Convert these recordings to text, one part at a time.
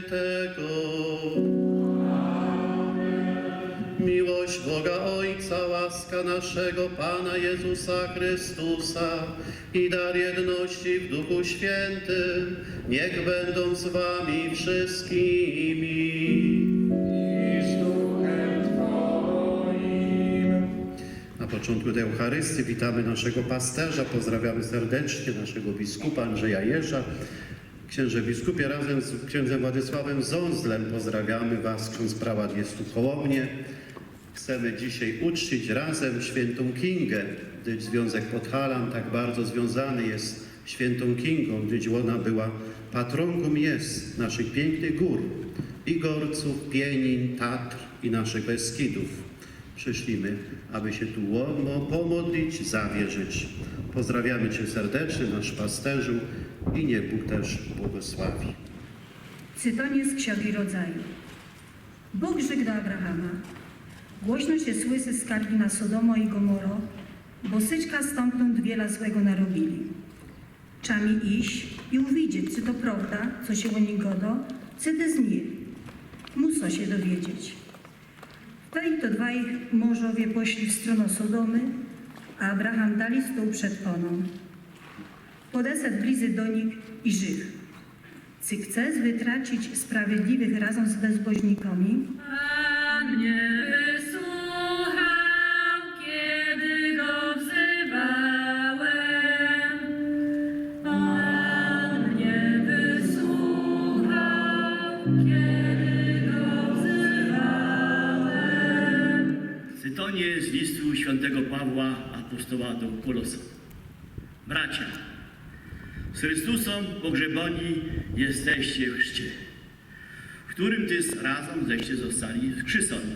Świętego. Miłość Boga Ojca, łaska naszego Pana Jezusa Chrystusa i dar jedności w Duchu Świętym, niech będą z wami wszystkimi. Na początku tej Eucharystii witamy naszego pasterza, pozdrawiamy serdecznie naszego biskupa Andrzeja Jerza. Księże biskupie, razem z księdzem Władysławem Zązlem pozdrawiamy Was, ksiądz prałat jest tu koło mnie. Chcemy dzisiaj uczcić razem świętą Kingę, gdyż Związek Podhalan tak bardzo związany jest świętą Kingą, gdyż ona była patronką jest naszych pięknych gór, i Gorców, Pienin, Tatr i naszych Beskidów. Przyszliśmy, aby się tu pomodlić, zawierzyć. Pozdrawiamy Cię serdecznie, nasz pasterzu i niech Bóg też błogosławi. Cytonie z Księgi Rodzaju. Bóg rzekł do Abrahama, głośno się słysy skargi na Sodomo i Gomoro, bo syczka stamtąd wiele złego narobili. Czami iść i uwidzieć, czy to prawda, co się o nich godo, czy to nie. Muso się dowiedzieć. Wtedy to dwaj mężowie poszli w stronę Sodomy, a Abraham dali stół przed poną. Podesed blizy do nich i żych. Czy chcesz wytracić sprawiedliwych razem z bezbożnikami? Pan mnie wysłuchał, kiedy go wzywałem. Pan mnie wysłuchał, kiedy go wzywałem. Cytonie z listu świętego Pawła apostoła do Kolosa. Bracia, z Chrystusem pogrzebani jesteście w chrzcie, w którym ty razem zeście zostali wskrzysoni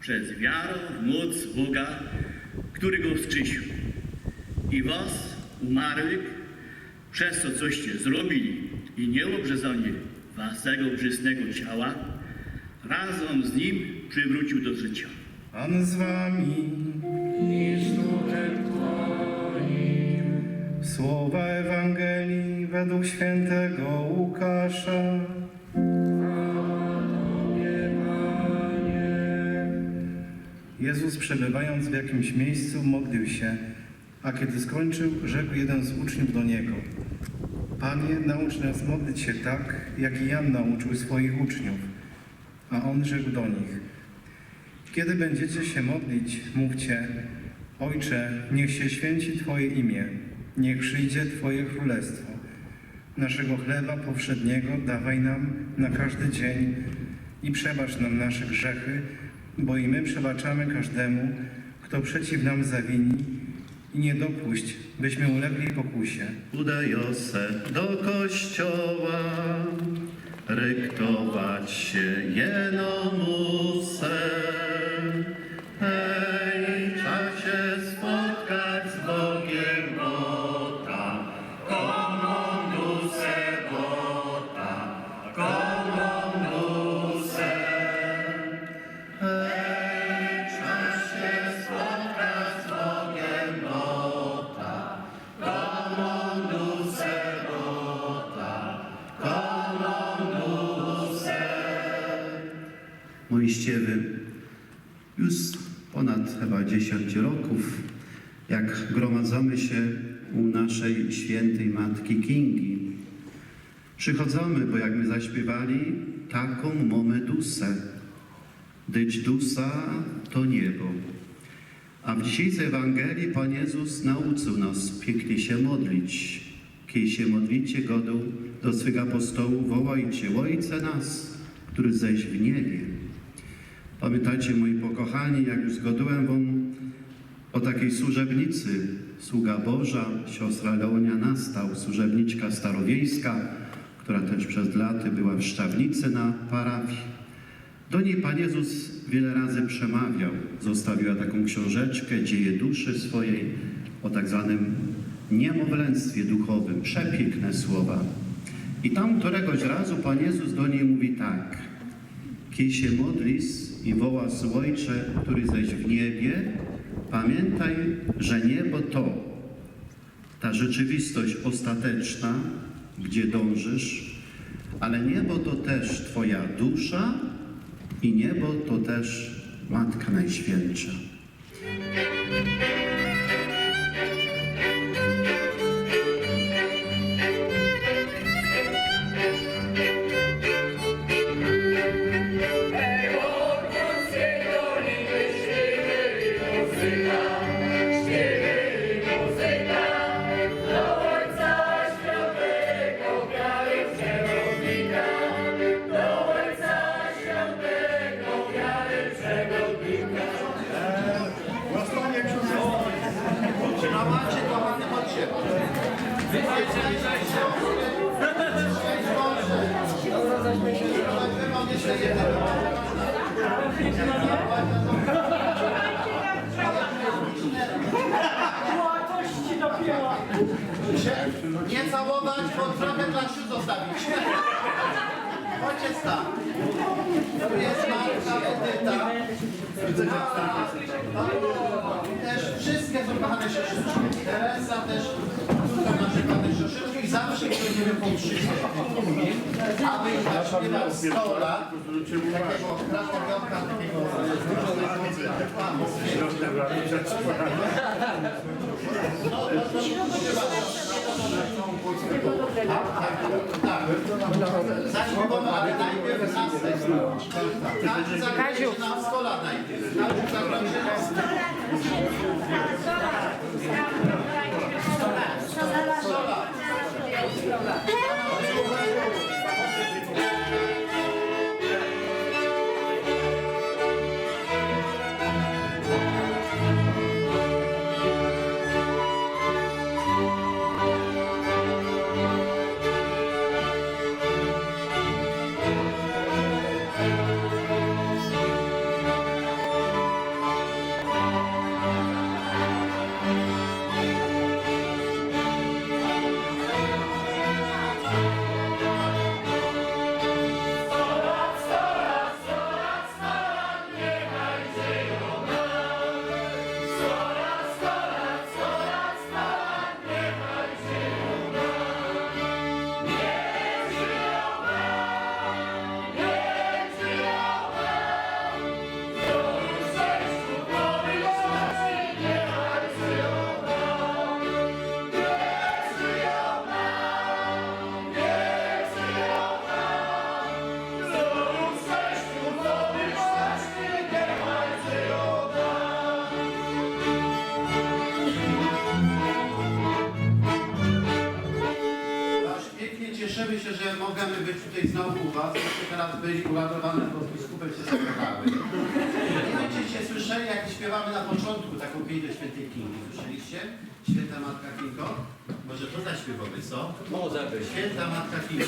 przez wiarę w moc Boga, który go wskrzesił. I was, umarłych, przez to coście zrobili i nieobrzezanie waszego grzesznego ciała, razem z nim przywrócił do życia. Pan z wami. Świętego Łukasza. Jezus przebywając w jakimś miejscu modlił się, a kiedy skończył, rzekł jeden z uczniów do Niego. Panie, naucz nas modlić się tak, jak i Jan nauczył swoich uczniów. A On rzekł do nich, kiedy będziecie się modlić, mówcie: Ojcze, niech się święci Twoje imię, niech przyjdzie Twoje królestwo. Naszego chleba powszedniego dawaj nam na każdy dzień i przebacz nam nasze grzechy, bo i my przebaczamy każdemu, kto przeciw nam zawini i nie dopuść, byśmy ulegli pokusie. Udają se do kościoła, ryktować się jeno już ponad chyba 10 roków, jak gromadzamy się u naszej świętej Matki Kingi. Przychodzamy, bo jak my zaśpiewali, taką mamy dusę. Dyć dusa to niebo. A w dzisiejszej Ewangelii Pan Jezus nauczył nas pięknie się modlić. Kiedy się modlicie godą do swych apostołów, wołajcie Ojcze nas, który ześ w niebie. Pamiętajcie, moi pokochani, jak już zgodziłem wam o takiej służebnicy, sługa Boża, siostra Leonia Nastał, służebniczka starowiejska, która też przez lata była w Szczawnicy na parafii. Do niej Pan Jezus wiele razy przemawiał. Zostawiła taką książeczkę, dzieje duszy swojej, o tak zwanym niemowlęctwie duchowym. Przepiękne słowa. I tam któregoś razu Pan Jezus do niej mówi tak. Kiedy się modlisz i wołasz Ojcze, który ześ w niebie, pamiętaj, że niebo to ta rzeczywistość ostateczna, gdzie dążysz, ale niebo to też Twoja dusza i niebo to też Matka Najświętsza. Nie całować, bo trochę dla sił zostawić. Ojciec tam. Tu jest Marta, Edyta. I też wszystkie są kochane siostrzyczki. Teresa też, tutaj nasze kochane siostrzyczki. Zawsze będziemy po wszystkie. Aby zaśpiewać 100 lat takiego krasnogorka, takiego Tak, zaśpiewamy, ale najpierw nas Każdy zagrał nam 100 lat najpierw. Każdy zagrał nam 100 lat. Aż możemy być tutaj znowu u Was. Myśmy teraz byli uradowane pod biskupem się spotkały. Nie się słyszeli, jak śpiewamy na początku taką pieśń do świętej Kingi. Słyszeliście? Święta Matka Kingo? Może to zaśpiewamy, co? Może być. Święta Matka Kingo.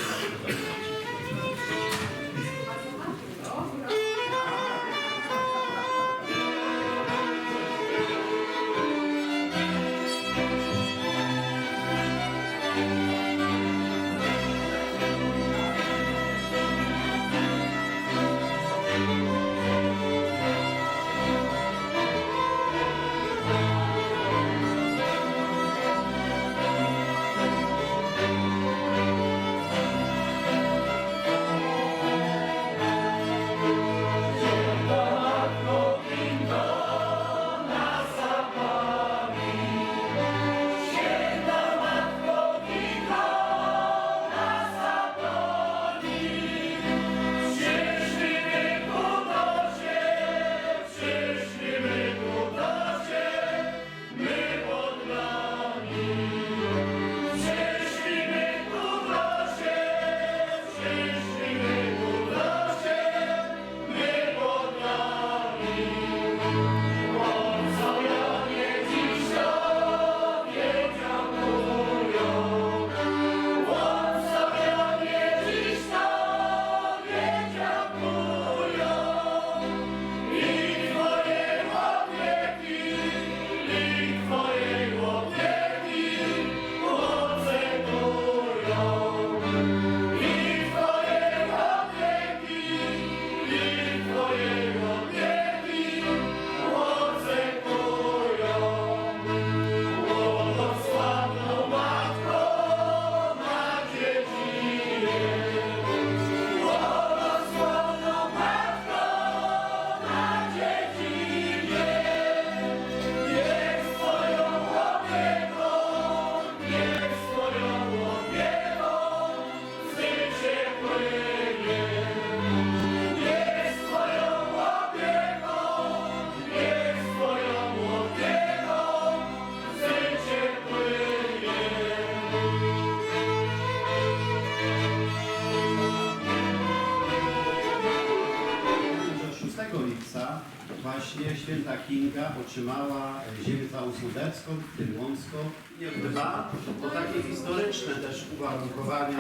Święta Kinga otrzymała ziemię całą sudecką, w tym Łącką. Nie dwa, to takie historyczne też uwarunkowania,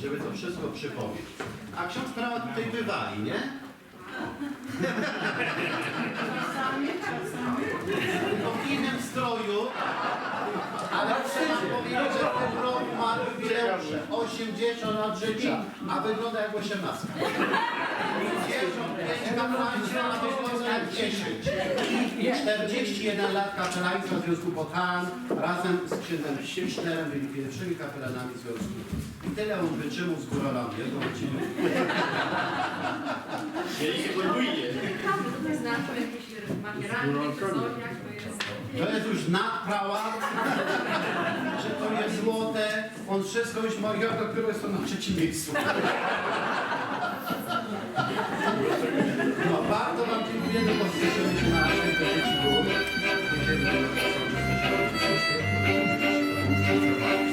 żeby to wszystko przypomnieć. A ksiądz prawa tutaj bywali, nie? Tylko w innym stroju, ale wam powiedzieć, że w tym roku ma jubileusze 80 lat życia, a wygląda jak 18. Wierzą 5 kapelańców, a wygląda jak 10. I 41 lat kapelaństwa Związku Potan razem z księdzem Siemsznerem byli pierwszymi kapelanami związku. I tyle on wytrzymał z górolami, jego wytrzymał. Mieli się podwójnie. To znaczy jakieś to jest już nadprała, że to jest złote. On wszystko już ma, ja dopiero jestem na trzecim miejscu. No, bardzo Wam dziękuję, że posłuchaliście na święte dzieci Bóg. Dziękuję.